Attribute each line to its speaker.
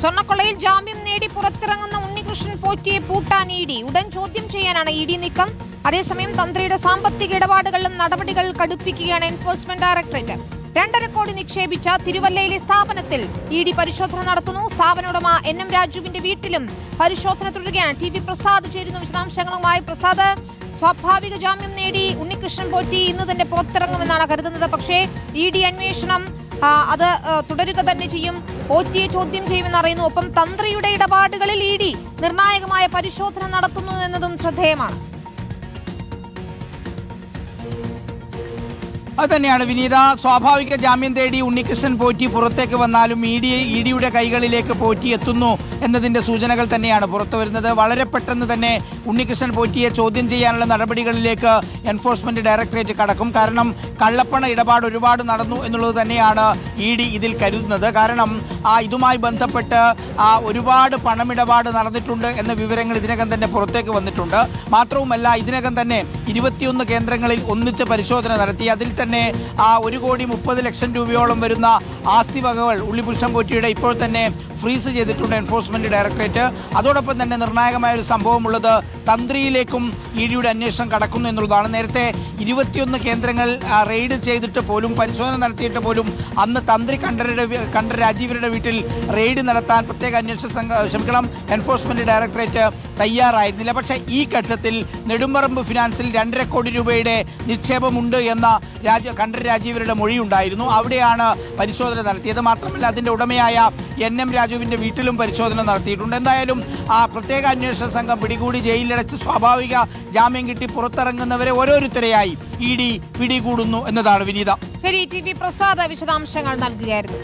Speaker 1: സ്വർണക്കൊള്ളയിൽ ജാമ്യം നേടി പുറത്തിറങ്ങുന്ന ഉണ്ണികൃഷ്ണൻ പോറ്റിയെ പൂട്ടാൻ ഇ ഡി. ഉടൻ ചോദ്യം ചെയ്യാനാണ് ഇ ഡി നീക്കം. അതേസമയം തന്ത്രിയുടെ സാമ്പത്തിക ഇടപാടുകളിലും നടപടികൾ കടുപ്പിക്കുകയാണ് എൻഫോഴ്സ്മെന്റ് ഡയറക്ടറേറ്റ് രണ്ടര കോടി നിക്ഷേപിച്ച തിരുവല്ലയിലെ സ്ഥാപനത്തിൽ ഇ ഡി പരിശോധന നടത്തുന്നു. സ്ഥാപന ഉടമ എൻ എം രാജുവിന്റെ വീട്ടിലും പരിശോധന തുടരുകയാണ്. ടി വി പ്രസാദ് ചേരുന്നു. വിശദാംശങ്ങളുമായി പ്രസാദ്. സ്വാഭാവിക ജാമ്യം നേടി ഉണ്ണികൃഷ്ണൻ പോറ്റി ഇന്ന് തന്നെ പുറത്തിറങ്ങുമെന്നാണ് കരുതുന്നത്. പക്ഷേ ഇ ഡി അന്വേഷണം അത് തുടരുക തന്നെ ചെയ്യും. പോറ്റിയെ ചോദ്യം ഒപ്പം തന്ത്രിയുടെ ഇടപാടുകളിൽ ഇ ഡി നിർണായകമായ പരിശോധന നടത്തുന്നു എന്നതും ശ്രദ്ധേയമാണ്.
Speaker 2: അത് തന്നെയാണ് വിനീത. സ്വാഭാവിക ജാമ്യം തേടി ഉണ്ണികൃഷ്ണൻ പോറ്റി പുറത്തേക്ക് വന്നാലും ഇ ഡി ഇ ഡിയുടെ കൈകളിലേക്ക് പോറ്റി എത്തുന്നു എന്നതിന്റെ സൂചനകൾ തന്നെയാണ് പുറത്തു വരുന്നത്. വളരെ പെട്ടെന്ന് തന്നെ ഉണ്ണികൃഷ്ണൻ പോറ്റിയെ ചോദ്യം ചെയ്യാനുള്ള നടപടികളിലേക്ക് എൻഫോഴ്സ്മെന്റ് ഡയറക്ടറേറ്റ് കടക്കും. കാരണം കള്ളപ്പണ ഇടപാട് ഒരുപാട് നടന്നു എന്നുള്ളത് തന്നെയാണ് ഇ ഡി ഇതിൽ കരുതുന്നത്. കാരണം ആ ഇതുമായി ബന്ധപ്പെട്ട് ആ ഒരുപാട് പണമിടപാട് നടന്നിട്ടുണ്ട് എന്ന വിവരങ്ങൾ ഇതിനകം തന്നെ പുറത്തേക്ക് വന്നിട്ടുണ്ട്. മാത്രവുമല്ല ഇതിനകം തന്നെ ഇരുപത്തിയൊന്ന് കേന്ദ്രങ്ങളിൽ ഒന്നിച്ച് പരിശോധന നടത്തി. അതിൽ തന്നെ ആ ഒരു കോടി മുപ്പത് ലക്ഷം രൂപയോളം വരുന്ന ആസ്തി വകകൾ ഉള്ളിപുരുഷം പോറ്റിയുടെ ഇപ്പോൾ തന്നെ ഫ്രീസ് ചെയ്തിട്ടുണ്ട് എൻഫോഴ്സ്മെന്റ് ഡയറക്ടറേറ്റ്. അതോടൊപ്പം തന്നെ നിർണായകമായ ഒരു സംഭവമുള്ളത് തന്ത്രിയിലേക്കും ഇ ഡിയുടെ അന്വേഷണം കടക്കുന്നു എന്നുള്ളതാണ്. നേരത്തെ ഇരുപത്തിയൊന്ന് കേന്ദ്രങ്ങൾ റെയ്ഡ് ചെയ്തിട്ട് പോലും പരിശോധന നടത്തിയിട്ട് പോലും അന്ന് തന്ത്രി കണ്ഠരുടെ കണ്ഠ രാജീവരുടെ വീട്ടിൽ റെയ്ഡ് നടത്താൻ പ്രത്യേക അന്വേഷണ സംഘം ക്ഷമിക്കണം എൻഫോഴ്സ്മെന്റ് ഡയറക്ടറേറ്റ് തയ്യാറായിരുന്നില്ല. പക്ഷേ ഈ ഘട്ടത്തിൽ നെടുമ്പറമ്പ് ഫിനാൻസിൽ രണ്ടര കോടി രൂപയുടെ നിക്ഷേപമുണ്ട് എന്ന രാജ കണ്ഠ രാജീവരുടെ മൊഴിയുണ്ടായിരുന്നു അവിടെയാണ് പരിശോധന നടത്തിയത്. മാത്രമല്ല അതിന്റെ ഉടമയായ എൻ എം രാജുവിന്റെ വീട്ടിലും പരിശോധന നടത്തിയിട്ടുണ്ട്. എന്തായാലും ആ പ്രത്യേക അന്വേഷണ സംഘം പിടികൂടി ജയിലിലടച്ച് സ്വാഭാവിക ജാമ്യം കിട്ടി പുറത്തിറങ്ങുന്നവരെ ഓരോരുത്തരെയായി ഇ ഡി പിടികൂടുന്നു എന്നതാണ് വിനീത.
Speaker 1: ശരി ടി വി പ്രസാദ് വിശദാംശങ്ങൾ നൽകുകയായിരുന്നു.